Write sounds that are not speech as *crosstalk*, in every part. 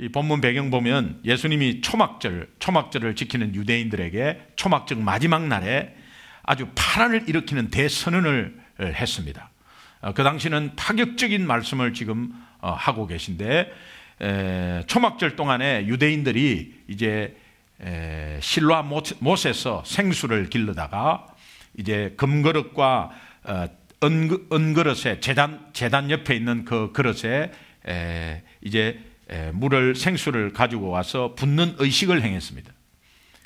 이 본문 배경 보면 예수님이 초막절, 초막절을 지키는 유대인들에게 초막절 마지막 날에 아주 파란을 일으키는 대선언을 했습니다. 어, 그 당시는 파격적인 말씀을 지금 어, 하고 계신데 초막절 동안에 유대인들이 이제 실로아 못에서 생수를 길르다가 이제 금그릇과 어, 은그릇에 재단 재단 옆에 있는 그 그릇에 이제 물을 생수를 가지고 와서 붓는 의식을 행했습니다.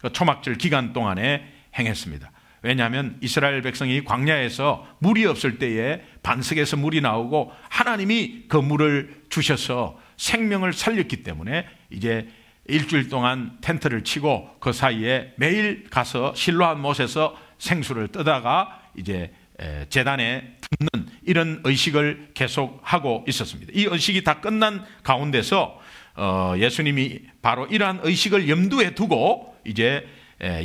그 초막절 기간 동안에 행했습니다. 왜냐하면 이스라엘 백성이 광야에서 물이 없을 때에 반석에서 물이 나오고 하나님이 그 물을 주셔서 생명을 살렸기 때문에 이제 일주일 동안 텐트를 치고 그 사이에 매일 가서 실로한 못에서 생수를 뜨다가 이제 재단에 붓는 이런 의식을 계속 하고 있었습니다. 이 의식이 다 끝난 가운데서 어, 예수님이 바로 이러한 의식을 염두에 두고 이제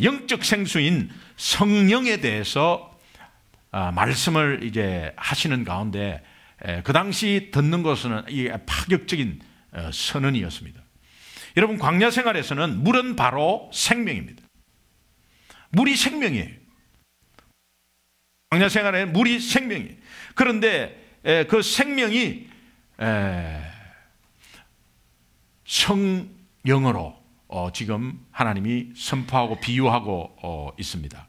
영적 생수인 성령에 대해서 아, 말씀을 이제 하시는 가운데 그 당시 듣는 것은 이 파격적인 어, 선언이었습니다. 여러분 광야 생활에서는 물은 바로 생명입니다. 물이 생명이에요. 광야 생활에 물이 생명이에요. 그런데 그 생명이 성령으로 어, 지금 하나님이 선포하고 비유하고 어, 있습니다.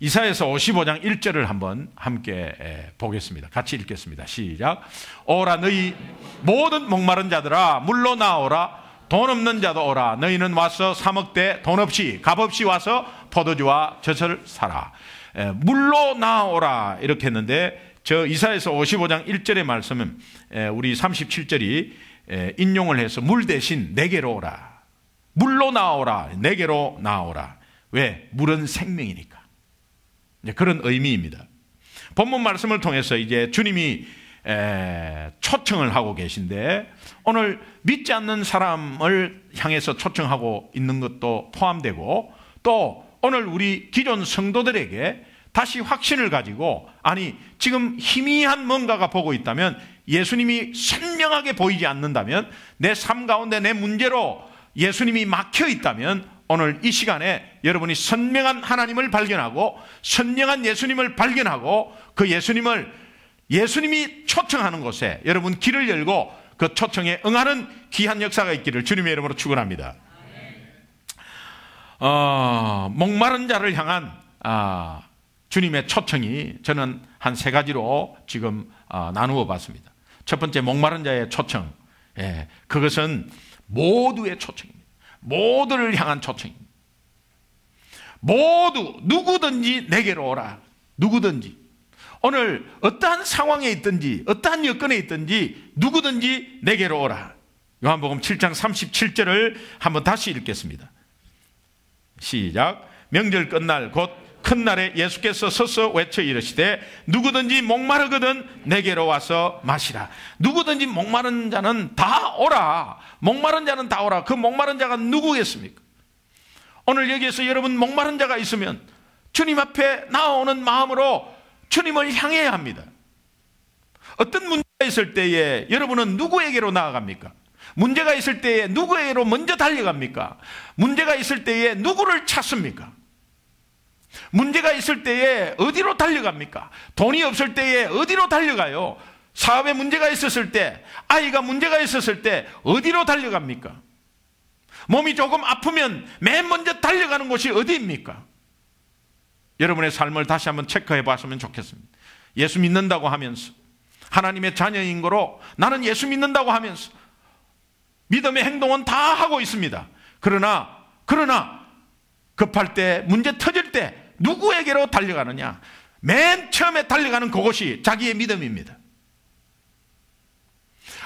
이사에서 55장 1절을 한번 함께 에, 보겠습니다. 같이 읽겠습니다. 시작. 오라 너희 모든 목마른 자들아 물로 나오라 돈 없는 자도 오라 너희는 와서 사 먹되 돈 없이 값 없이 와서 포도주와 젖을 사라. 에, 물로 나오라 이렇게 했는데 저 이사에서 55장 1절의 말씀은 에, 우리 37절이 인용을 해서 물 대신 내게로 오라. 물로 나오라. 내게로 나오라. 왜? 물은 생명이니까. 그런 의미입니다. 본문 말씀을 통해서 이제 주님이 초청을 하고 계신데 오늘 믿지 않는 사람을 향해서 초청하고 있는 것도 포함되고 또 오늘 우리 기존 성도들에게 다시 확신을 가지고 아니 지금 희미한 뭔가가 보고 있다면 예수님이 선명하게 보이지 않는다면 내 삶 가운데 내 문제로 예수님이 막혀 있다면 오늘 이 시간에 여러분이 선명한 하나님을 발견하고 선명한 예수님을 발견하고 그 예수님을 예수님이 초청하는 곳에 여러분 길을 열고 그 초청에 응하는 귀한 역사가 있기를 주님의 이름으로 축원합니다. 어, 목마른 자를 향한 아, 주님의 초청이 저는 한 세 가지로 지금 아, 나누어 봤습니다. 첫 번째 목마른 자의 초청. 예, 그것은 모두의 초청입니다. 모두를 향한 초청입니다. 모두 누구든지 내게로 오라. 누구든지. 오늘 어떠한 상황에 있든지 어떠한 여건에 있든지 누구든지 내게로 오라. 요한복음 7장 37절을 한번 다시 읽겠습니다. 시작. 명절 끝날 곧 큰 날에 예수께서 서서 외쳐 이르시되 누구든지 목마르거든 내게로 와서 마시라. 누구든지 목마른 자는 다 오라. 목마른 자는 다 오라. 그 목마른 자가 누구겠습니까? 오늘 여기에서 여러분 목마른 자가 있으면 주님 앞에 나오는 마음으로 주님을 향해야 합니다. 어떤 문제가 있을 때에 여러분은 누구에게로 나아갑니까? 문제가 있을 때에 누구에게로 먼저 달려갑니까? 문제가 있을 때에 누구를 찾습니까? 문제가 있을 때에 어디로 달려갑니까? 돈이 없을 때에 어디로 달려가요? 사업에 문제가 있었을 때, 아이가 문제가 있었을 때 어디로 달려갑니까? 몸이 조금 아프면 맨 먼저 달려가는 곳이 어디입니까? 여러분의 삶을 다시 한번 체크해 봤으면 좋겠습니다. 예수 믿는다고 하면서 하나님의 자녀인 거로 나는 예수 믿는다고 하면서 믿음의 행동은 다 하고 있습니다. 그러나 그러나 급할 때 문제 터질 때 누구에게로 달려가느냐? 맨 처음에 달려가는 그것이 자기의 믿음입니다.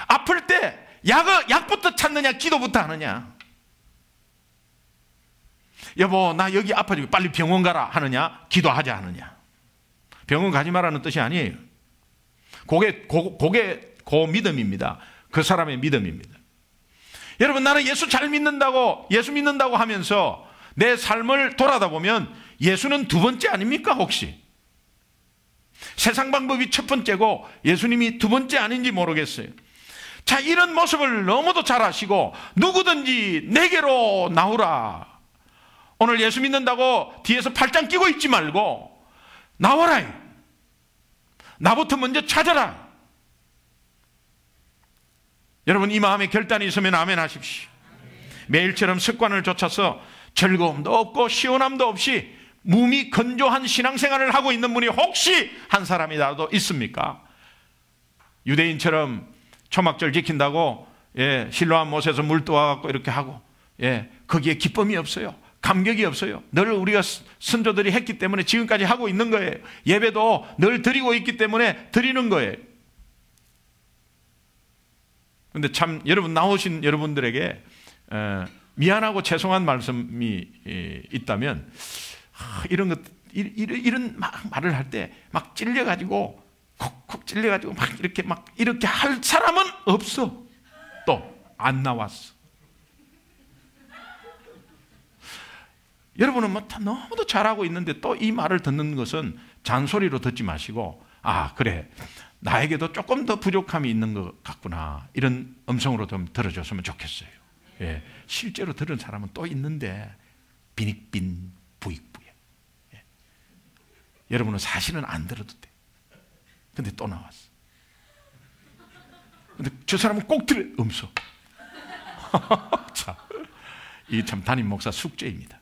아플 때 약, 약부터 찾느냐, 기도부터 하느냐? 여보, 나 여기 아파지고 빨리 병원 가라 하느냐, 기도하자 하느냐? 병원 가지 말라는 뜻이 아니에요. 그게, 그게 그 믿음입니다. 그 사람의 믿음입니다. 여러분, 나는 예수 잘 믿는다고, 예수 믿는다고 하면서 내 삶을 돌아다 보면 예수는 두 번째 아닙니까, 혹시? 세상 방법이 첫 번째고 예수님이 두 번째 아닌지 모르겠어요. 자, 이런 모습을 너무도 잘 아시고 누구든지 내게로 나오라. 오늘 예수 믿는다고 뒤에서 팔짱 끼고 있지 말고 나와라. 나부터 먼저 찾아라. 여러분 이 마음에 결단이 있으면 아멘 하십시오. 매일처럼 습관을 쫓아서 즐거움도 없고 시원함도 없이 몸이 건조한 신앙생활을 하고 있는 분이 혹시 한 사람이라도 있습니까? 유대인처럼 초막절 지킨다고 예, 실로한 못에서 물 떠와갖고 이렇게 하고 예, 거기에 기쁨이 없어요. 감격이 없어요. 늘 우리가 선조들이 했기 때문에 지금까지 하고 있는 거예요. 예배도 늘 드리고 있기 때문에 드리는 거예요. 근데 참 여러분 나오신 여러분들에게 미안하고 죄송한 말씀이 있다면 이런 것 이런 말을 할 때 막 찔려 가지고 콕콕 찔려 가지고 막 이렇게 막 이렇게 할 사람은 없어. 또 안 나왔어. 여러분은 뭐 너무도 잘하고 있는데 또 이 말을 듣는 것은 잔소리로 듣지 마시고 아 그래 나에게도 조금 더 부족함이 있는 것 같구나. 이런 음성으로 좀 들어줬으면 좋겠어요. 예. 실제로 들은 사람은 또 있는데, 비닉빈. 여러분은 사실은 안 들어도 돼. 근데 또 나왔어. 근데 저 사람은 꼭 들어, 음소. *laughs* 자, 이게 참 담임 목사 숙제입니다.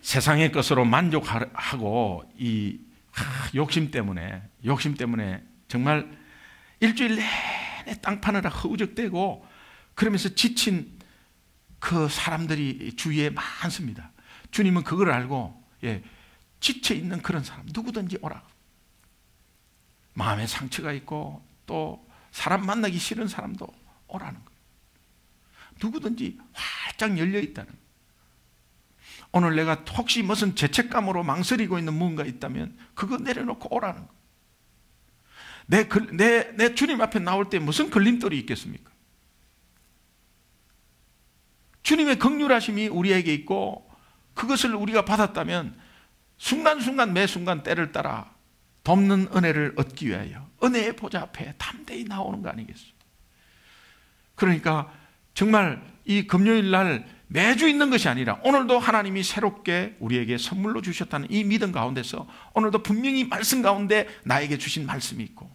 세상의 것으로 만족하고 이 욕심 때문에 욕심 때문에 정말 일주일 내내 땅 파느라 허우적대고 그러면서 지친 그 사람들이 주위에 많습니다. 주님은 그걸 알고 예, 지쳐 있는 그런 사람 누구든지 오라. 마음에 상처가 있고 또 사람 만나기 싫은 사람도 오라는 거예요. 누구든지 활짝 열려 있다는 거예요. 오늘 내가 혹시 무슨 죄책감으로 망설이고 있는 무언가 있다면 그거 내려놓고 오라는 거. 내, 내, 내 주님 앞에 나올 때 무슨 걸림돌이 있겠습니까? 주님의 극률하심이 우리에게 있고 그것을 우리가 받았다면 순간순간 매 순간 때를 따라 돕는 은혜를 얻기 위하여 은혜의 보좌 앞에 담대히 나오는 거 아니겠어요? 그러니까 정말 이 금요일 날 매주 있는 것이 아니라 오늘도 하나님이 새롭게 우리에게 선물로 주셨다는 이 믿음 가운데서 오늘도 분명히 말씀 가운데 나에게 주신 말씀이 있고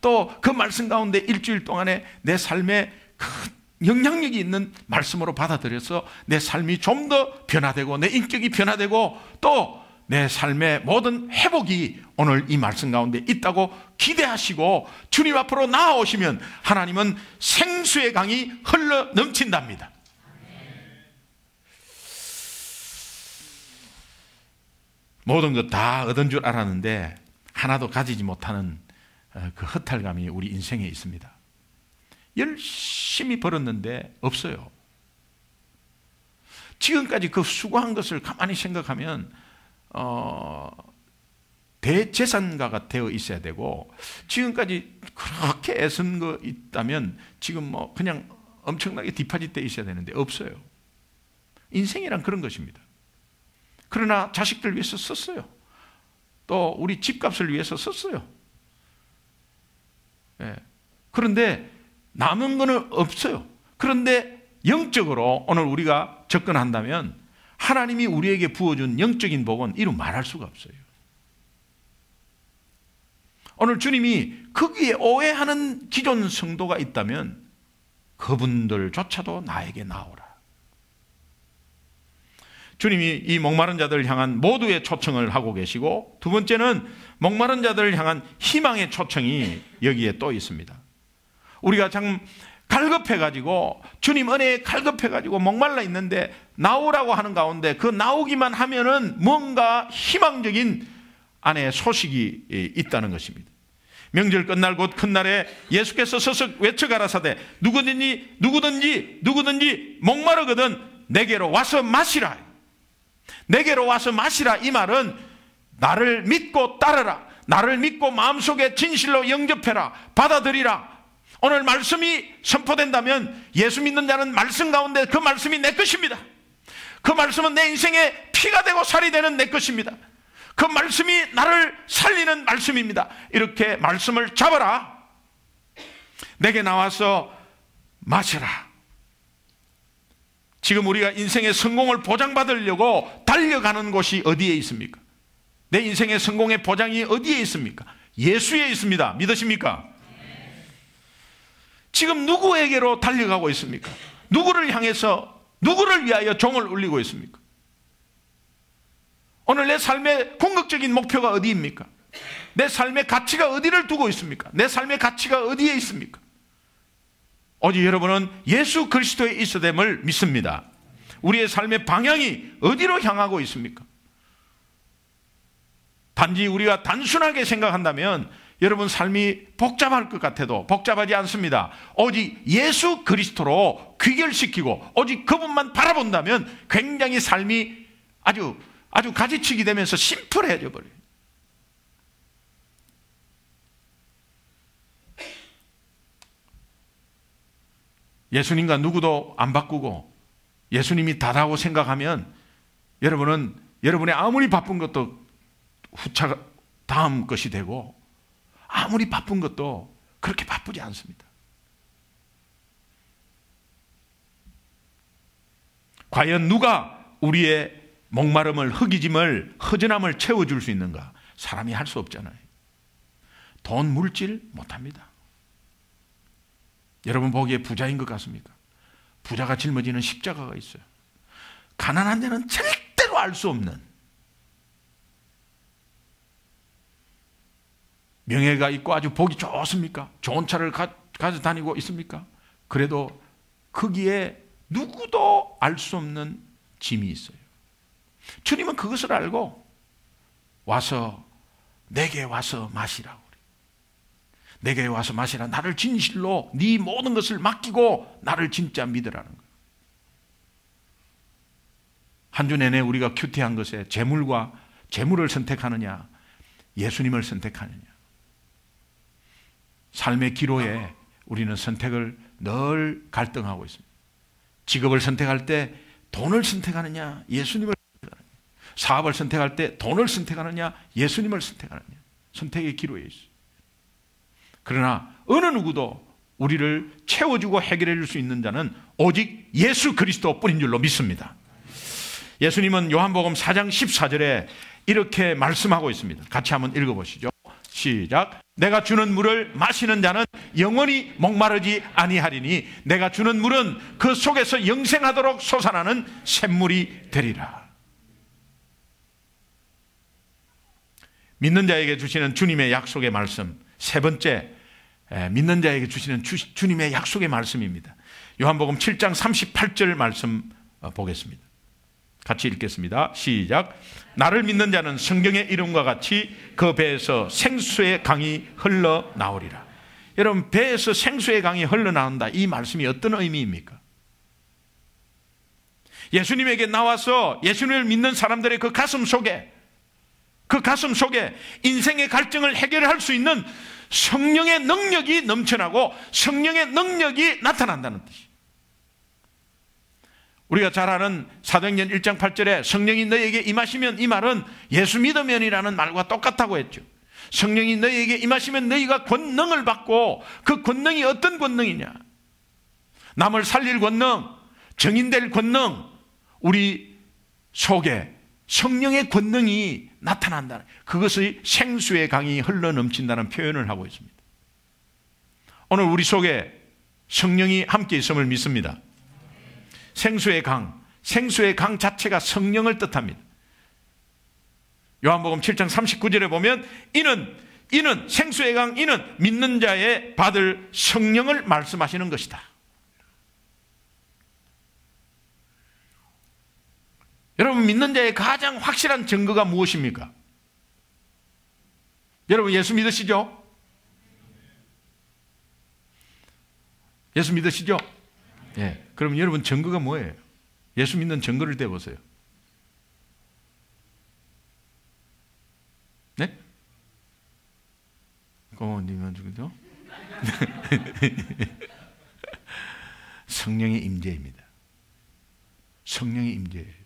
또 그 말씀 가운데 일주일 동안에 내 삶에 큰 영향력이 있는 말씀으로 받아들여서 내 삶이 좀 더 변화되고 내 인격이 변화되고 또 내 삶의 모든 회복이 오늘 이 말씀 가운데 있다고 기대하시고 주님 앞으로 나아오시면 하나님은 생수의 강이 흘러 넘친답니다. 모든 것 다 얻은 줄 알았는데 하나도 가지지 못하는 어, 그 허탈감이 우리 인생에 있습니다. 열심히 벌었는데 없어요. 지금까지 그 수고한 것을 가만히 생각하면 어, 대재산가가 되어 있어야 되고 지금까지 그렇게 애쓴 거 있다면 지금 뭐 그냥 엄청나게 디파짓돼 있어야 되는데 없어요. 인생이란 그런 것입니다. 그러나 자식들 위해서 썼어요. 또 우리 집값을 위해서 썼어요. 예. 그런데 남은 거는 없어요. 그런데 영적으로 오늘 우리가 접근한다면 하나님이 우리에게 부어준 영적인 복은 이루 말할 수가 없어요. 오늘 주님이 거기에 오해하는 기존 성도가 있다면 그분들조차도 나에게 나오라. 주님이 이 목마른 자들을 향한 모두의 초청을 하고 계시고 두 번째는 목마른 자들을 향한 희망의 초청이 여기에 또 있습니다. 우리가 참 갈급해가지고 주님 은혜에 갈급해가지고 목말라 있는데 나오라고 하는 가운데 그 나오기만 하면은 뭔가 희망적인 안에 소식이 있다는 것입니다. 명절 끝날 곧 큰 날에 예수께서 서서 외쳐가라사대 누구든지 누구든지 누구든지 목마르거든 내게로 와서 마시라. 내게로 와서 마시라 이 말은 나를 믿고 따르라. 나를 믿고 마음속에 진실로 영접해라. 받아들이라. 오늘 말씀이 선포된다면 예수 믿는 자는 말씀 가운데 그 말씀이 내 것입니다. 그 말씀은 내 인생의 피가 되고 살이 되는 내 것입니다. 그 말씀이 나를 살리는 말씀입니다. 이렇게 말씀을 잡아라. 내게 나와서 마셔라. 지금 우리가 인생의 성공을 보장받으려고 달려가는 곳이 어디에 있습니까? 내 인생의 성공의 보장이 어디에 있습니까? 예수에 있습니다. 믿으십니까? 지금 누구에게로 달려가고 있습니까? 누구를 향해서 누구를 위하여 종을 울리고 있습니까? 오늘 내 삶의 궁극적인 목표가 어디입니까? 내 삶의 가치가 어디를 두고 있습니까? 내 삶의 가치가 어디에 있습니까? 오직 여러분은 예수 그리스도의 있어됨을 믿습니다. 우리의 삶의 방향이 어디로 향하고 있습니까? 단지 우리가 단순하게 생각한다면 여러분 삶이 복잡할 것 같아도 복잡하지 않습니다. 오직 예수 그리스도로 귀결시키고 오직 그분만 바라본다면 굉장히 삶이 아주 아주 가지치기 되면서 심플해져 버려요. 예수님과 누구도 안 바꾸고 예수님이 다라고 생각하면 여러분은 여러분의 아무리 바쁜 것도 후차 다음 것이 되고 아무리 바쁜 것도 그렇게 바쁘지 않습니다. 과연 누가 우리의 목마름을 허기짐을 허전함을 채워줄 수 있는가? 사람이 할 수 없잖아요. 돈 물질 못합니다. 여러분 보기에 부자인 것 같습니까? 부자가 짊어지는 십자가가 있어요. 가난한 데는 절대로 알 수 없는 명예가 있고 아주 보기 좋습니까? 좋은 차를 가, 가져 다니고 있습니까? 그래도 거기에 누구도 알 수 없는 짐이 있어요. 주님은 그것을 알고 와서 내게 와서 마시라고. 내게 와서 마시라. 나를 진실로 네 모든 것을 맡기고 나를 진짜 믿으라는 거예요. 한 주 내내 우리가 큐티한 것에 재물과 재물을 선택하느냐, 예수님을 선택하느냐. 삶의 기로에 우리는 선택을 늘 갈등하고 있습니다. 직업을 선택할 때 돈을 선택하느냐, 예수님을 선택하느냐. 사업을 선택할 때 돈을 선택하느냐, 예수님을 선택하느냐. 선택의 기로에 있어요. 그러나 어느 누구도 우리를 채워주고 해결해 줄 수 있는 자는 오직 예수 그리스도 뿐인 줄로 믿습니다. 예수님은 요한복음 4장 14절에 이렇게 말씀하고 있습니다. 같이 한번 읽어보시죠. 시작. 내가 주는 물을 마시는 자는 영원히 목마르지 아니하리니 내가 주는 물은 그 속에서 영생하도록 솟아나는 샘물이 되리라. 믿는 자에게 주시는 주님의 약속의 말씀. 세 번째 믿는 자에게 주시는 주, 주님의 약속의 말씀입니다. 요한복음 7장 38절 말씀 어, 보겠습니다. 같이 읽겠습니다. 시작. 나를 믿는 자는 성경의 이름과 같이 그 배에서 생수의 강이 흘러 나오리라. 여러분, 배에서 생수의 강이 흘러 나온다. 이 말씀이 어떤 의미입니까? 예수님에게 나와서 예수님을 믿는 사람들의 그 가슴 속에 그 가슴 속에 인생의 갈증을 해결할 수 있는 성령의 능력이 넘쳐나고 성령의 능력이 나타난다는 뜻이 우리가 잘 아는 사도행전 1장 8절에 성령이 너에게 임하시면 이 말은 예수 믿으면이라는 말과 똑같다고 했죠. 성령이 너에게 임하시면 너희가 권능을 받고 그 권능이 어떤 권능이냐? 남을 살릴 권능, 정인될 권능, 우리 속에 성령의 권능이 나타난다. 그것의 생수의 강이 흘러 넘친다는 표현을 하고 있습니다. 오늘 우리 속에 성령이 함께 있음을 믿습니다. 생수의 강, 생수의 강 자체가 성령을 뜻합니다. 요한복음 7장 39절에 보면 이는 이는 생수의 강 이는 믿는 자의 받을 성령을 말씀하시는 것이다. 여러분 믿는 자의 가장 확실한 증거가 무엇입니까? 여러분 예수 믿으시죠? 예수 믿으시죠? 예. 네. 그럼 여러분 증거가 뭐예요? 예수 믿는 증거를 대보세요. 네? 고모님은 죽이죠? *laughs* 성령의 임재입니다. 성령의 임재예요.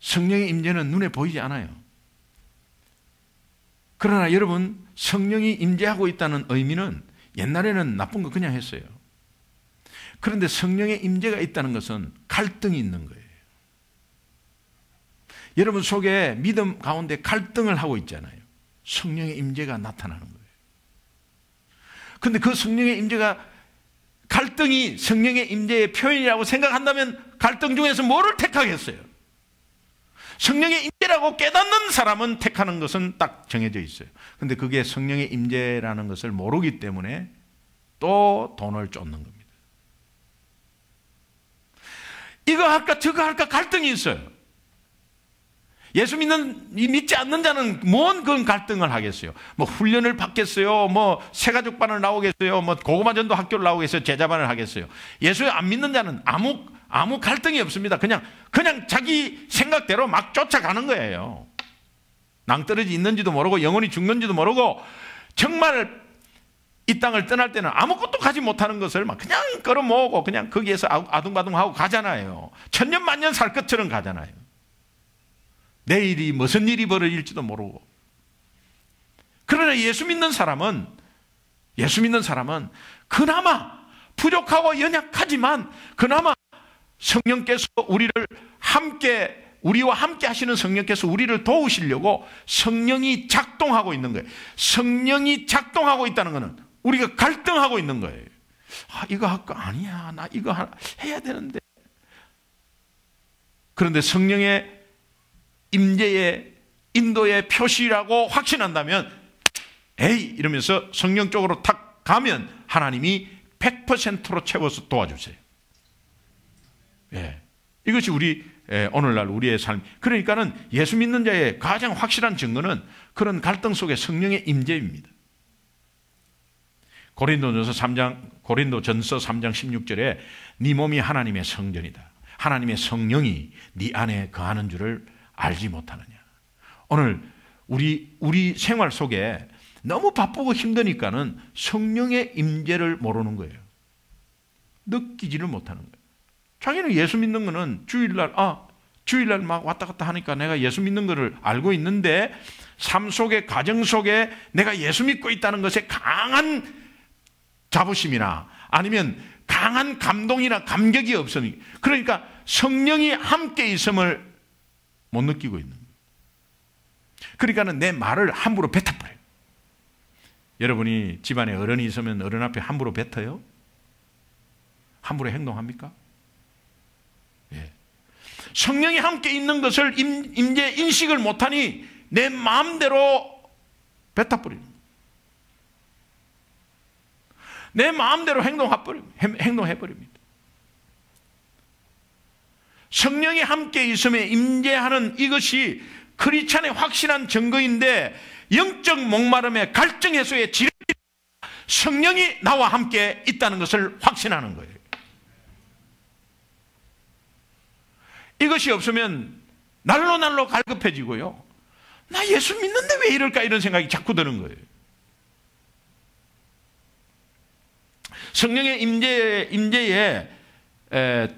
성령의 임재는 눈에 보이지 않아요. 그러나 여러분 성령이 임재하고 있다는 의미는 옛날에는 나쁜 거 그냥 했어요. 그런데 성령의 임재가 있다는 것은 갈등이 있는 거예요. 여러분 속에 믿음 가운데 갈등을 하고 있잖아요. 성령의 임재가 나타나는 거예요. 근데 그 성령의 임재가 갈등이 성령의 임재의 표현이라고 생각한다면 갈등 중에서 뭐를 택하겠어요? 성령의 임재라고 깨닫는 사람은 택하는 것은 딱 정해져 있어요. 근데 그게 성령의 임재라는 것을 모르기 때문에 또 돈을 쫓는 겁니다. 이거 할까 저거 할까 갈등이 있어요. 예수 믿는 믿지 않는 자는 뭔 그런 갈등을 하겠어요. 뭐 훈련을 받겠어요. 뭐 새가족반을 나오겠어요. 뭐 고구마전도 학교를 나오겠어요. 제자반을 하겠어요. 예수 안 믿는 자는 아무 아무 갈등이 없습니다. 그냥 그냥 자기 생각대로 막 쫓아가는 거예요. 낭떠러지 있는지도 모르고 영원히 죽는지도 모르고 정말 이 땅을 떠날 때는 아무것도 가지 못하는 것을 막 그냥 끌어모으고 그냥 거기에서 아둥바둥하고 가잖아요. 천년 만년 살 것처럼 가잖아요. 내일이 무슨 일이 벌어질지도 모르고. 그러나 예수 믿는 사람은 예수 믿는 사람은 그나마 부족하고 연약하지만 그나마 성령께서 우리를 함께 우리와 함께 하시는 성령께서 우리를 도우시려고 성령이 작동하고 있는 거예요. 성령이 작동하고 있다는 것은 우리가 갈등하고 있는 거예요. 아, 이거 할까? 아니야. 나 이거 해야 되는데. 그런데 성령의 임재의 인도의 표시라고 확신한다면 에이 이러면서 성령 쪽으로 탁 가면 하나님이 100%로 채워서 도와주세요. 예. 이것이 우리 예, 오늘날 우리의 삶. 그러니까는 예수 믿는 자의 가장 확실한 증거는 그런 갈등 속에 성령의 임재입니다. 고린도전서 3장 고린도전서 3장 16절에 네 몸이 하나님의 성전이다. 하나님의 성령이 네 안에 거하는 줄을 알지 못하느냐. 오늘 우리 우리 생활 속에 너무 바쁘고 힘드니까는 성령의 임재를 모르는 거예요. 느끼지를 못하는 거예요. 자기는 예수 믿는 거는 주일날 아 주일날 막 왔다 갔다 하니까 내가 예수 믿는 거를 알고 있는데 삶 속에 가정 속에 내가 예수 믿고 있다는 것에 강한 자부심이나 아니면 강한 감동이나 감격이 없으니 그러니까 성령이 함께 있음을 못 느끼고 있는. 그러니까는 내 말을 함부로 뱉어버려요. 여러분이 집안에 어른이 있으면 어른 앞에 함부로 뱉어요? 함부로 행동합니까? 예. 성령이 함께 있는 것을 임, 임제 인식을 못하니 내 마음대로 뱉어버립니다. 내 마음대로 행동해버립니다. 성령이 함께 있음에 임재하는 이것이 크리스찬의 확실한 증거인데 영적 목마름의 갈증 해소의 질 성령이 나와 함께 있다는 것을 확신하는 거예요. 이것이 없으면 날로 날로 갈급해지고요. 나 예수 믿는데 왜 이럴까 이런 생각이 자꾸 드는 거예요. 성령의 임재, 임재에 에,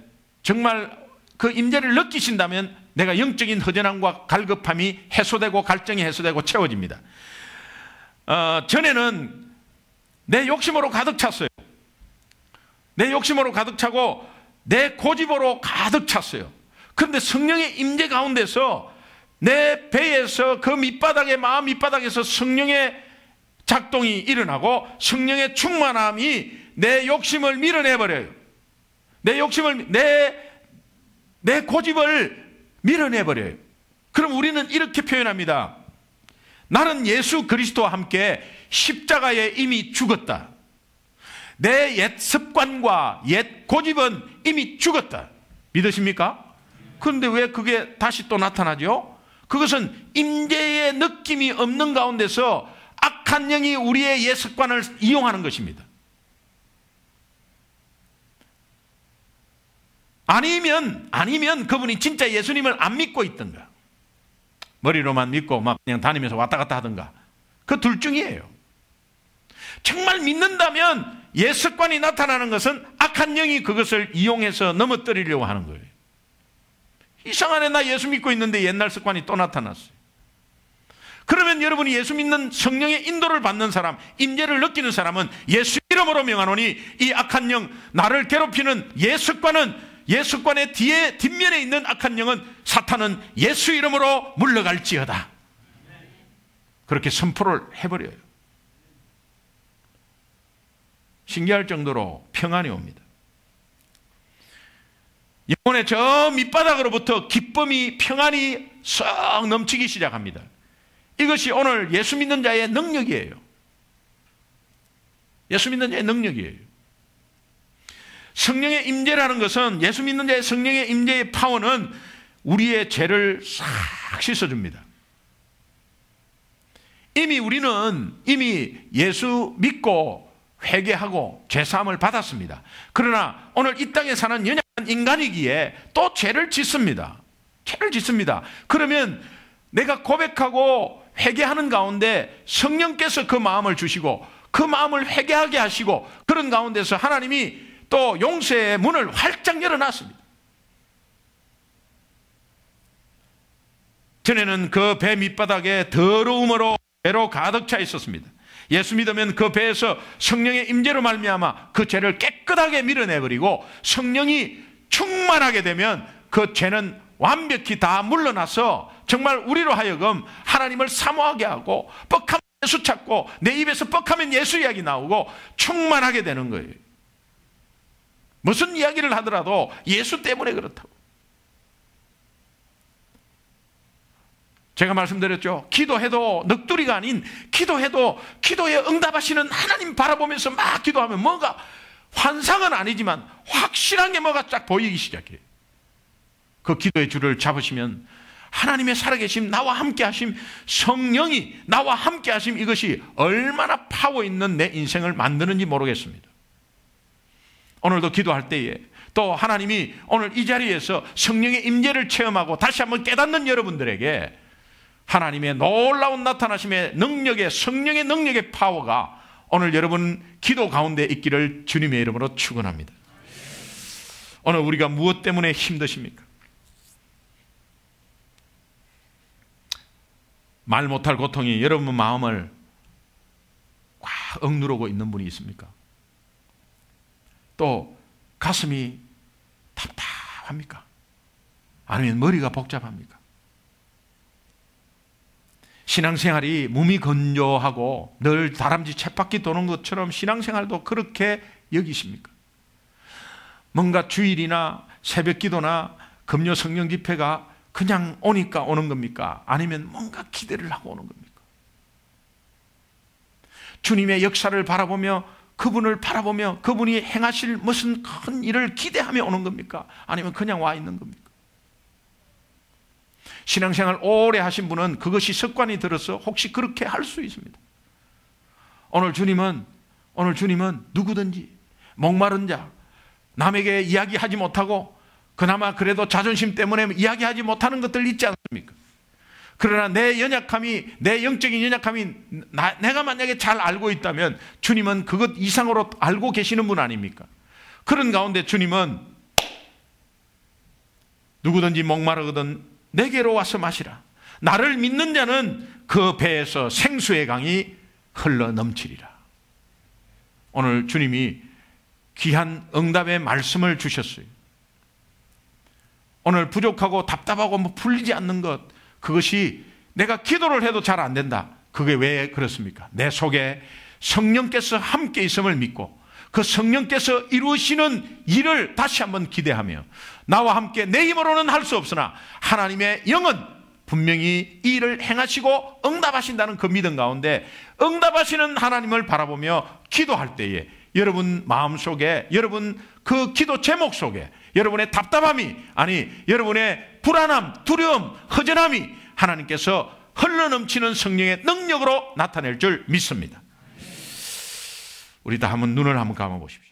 정말 그 임재를 느끼신다면 내가 영적인 허전함과 갈급함이 해소되고 갈증이 해소되고 채워집니다. 어, 전에는 내 욕심으로 가득 찼어요. 내 욕심으로 가득 차고 내 고집으로 가득 찼어요. 그런데 성령의 임재 가운데서 내 배에서 그 밑바닥에 마음 밑바닥에서 성령의 작동이 일어나고 성령의 충만함이 내 욕심을 밀어내버려요. 내 욕심을, 내, 내 고집을 밀어내버려요. 그럼 우리는 이렇게 표현합니다. 나는 예수 그리스도와 함께 십자가에 이미 죽었다. 내 옛 습관과 옛 고집은 이미 죽었다. 믿으십니까? 그런데 왜 그게 다시 또 나타나죠? 그것은 임재의 느낌이 없는 가운데서 악한 영이 우리의 옛 습관을 이용하는 것입니다. 아니면, 아니면 그분이 진짜 예수님을 안 믿고 있던가. 머리로만 믿고 막 그냥 다니면서 왔다 갔다 하던가. 그 둘 중이에요. 정말 믿는다면 옛 습관이 나타나는 것은 악한 영이 그것을 이용해서 넘어뜨리려고 하는 거예요. 이상하네 나 예수 믿고 있는데 옛날 습관이 또 나타났어요. 그러면 여러분이 예수 믿는 성령의 인도를 받는 사람, 임재를 느끼는 사람은 예수 이름으로 명하노니 이 악한 영, 나를 괴롭히는 예습관은 예습관의 뒤에 뒷면에 있는 악한 영은 사탄은 예수 이름으로 물러갈지어다. 그렇게 선포를 해버려요. 신기할 정도로 평안이 옵니다. 영혼의 저 밑바닥으로부터 기쁨이 평안이 썩 넘치기 시작합니다. 이것이 오늘 예수 믿는 자의 능력이에요. 예수 믿는 자의 능력이에요. 성령의 임재라는 것은 예수 믿는 자의 성령의 임재의 파워는 우리의 죄를 싹 씻어줍니다. 이미 우리는 이미 예수 믿고 회개하고 죄사함을 받았습니다. 그러나 오늘 이 땅에 사는 연약한 인간이기에 또 죄를 짓습니다. 죄를 짓습니다. 그러면 내가 고백하고 회개하는 가운데 성령께서 그 마음을 주시고 그 마음을 회개하게 하시고 그런 가운데서 하나님이 또 용서의 문을 활짝 열어놨습니다. 전에는 그 배 밑바닥에 더러움으로 배로 가득 차 있었습니다. 예수 믿으면 그 배에서 성령의 임재로 말미암아 그 죄를 깨끗하게 밀어내버리고 성령이 충만하게 되면 그 죄는 완벽히 다 물러나서 정말 우리로 하여금 하나님을 사모하게 하고 뻑하면 예수 찾고 내 입에서 뻑하면 예수 이야기 나오고 충만하게 되는 거예요. 무슨 이야기를 하더라도 예수 때문에 그렇다고. 제가 말씀드렸죠. 기도해도 넋두리가 아닌 기도해도 기도에 응답하시는 하나님 바라보면서 막 기도하면 뭔가 환상은 아니지만 확실한 게 뭐가 쫙 보이기 시작해요. 그 기도의 줄을 잡으시면 하나님의 살아계심, 나와 함께 하심, 성령이 나와 함께 하심 이것이 얼마나 파워 있는 내 인생을 만드는지 모르겠습니다. 오늘도 기도할 때에 또 하나님이 오늘 이 자리에서 성령의 임재를 체험하고 다시 한번 깨닫는 여러분들에게 하나님의 놀라운 나타나심의 능력의 성령의 능력의 파워가 오늘 여러분 기도 가운데 있기를 주님의 이름으로 축원합니다. 오늘 우리가 무엇 때문에 힘드십니까? 말 못할 고통이 여러분 마음을 꽉 억누르고 있는 분이 있습니까? 또 가슴이 답답합니까? 아니면 머리가 복잡합니까? 신앙생활이 몸이 건조하고 늘 다람쥐 쳇바퀴 도는 것처럼 신앙생활도 그렇게 여기십니까? 뭔가 주일이나 새벽 기도나 금요 성령 집회가 그냥 오니까 오는 겁니까? 아니면 뭔가 기대를 하고 오는 겁니까? 주님의 역사를 바라보며 그분을 바라보며 그분이 행하실 무슨 큰 일을 기대하며 오는 겁니까? 아니면 그냥 와 있는 겁니까? 신앙생활 오래 하신 분은 그것이 습관이 들어서 혹시 그렇게 할 수 있습니다. 오늘 주님은 오늘 주님은 누구든지 목마른 자 남에게 이야기하지 못하고 그나마 그래도 자존심 때문에 이야기하지 못하는 것들 있지 않습니까? 그러나 내 연약함이, 내 영적인 연약함이 나, 내가 만약에 잘 알고 있다면 주님은 그것 이상으로 알고 계시는 분 아닙니까? 그런 가운데 주님은 누구든지 목마르거든 내게로 와서 마시라. 나를 믿는 자는 그 배에서 생수의 강이 흘러 넘치리라. 오늘 주님이 귀한 응답의 말씀을 주셨어요. 오늘 부족하고 답답하고 뭐 풀리지 않는 것, 그것이 내가 기도를 해도 잘 안 된다. 그게 왜 그렇습니까? 내 속에 성령께서 함께 있음을 믿고 그 성령께서 이루시는 일을 다시 한번 기대하며 나와 함께 내 힘으로는 할 수 없으나 하나님의 영은 분명히 이 일을 행하시고 응답하신다는 그 믿음 가운데 응답하시는 하나님을 바라보며 기도할 때에 여러분 마음 속에 여러분 그 기도 제목 속에 여러분의 답답함이 아니 여러분의 불안함, 두려움, 허전함이 하나님께서 흘러넘치는 성령의 능력으로 나타낼 줄 믿습니다. 우리 다 한번 눈을 한번 감아 보십시오.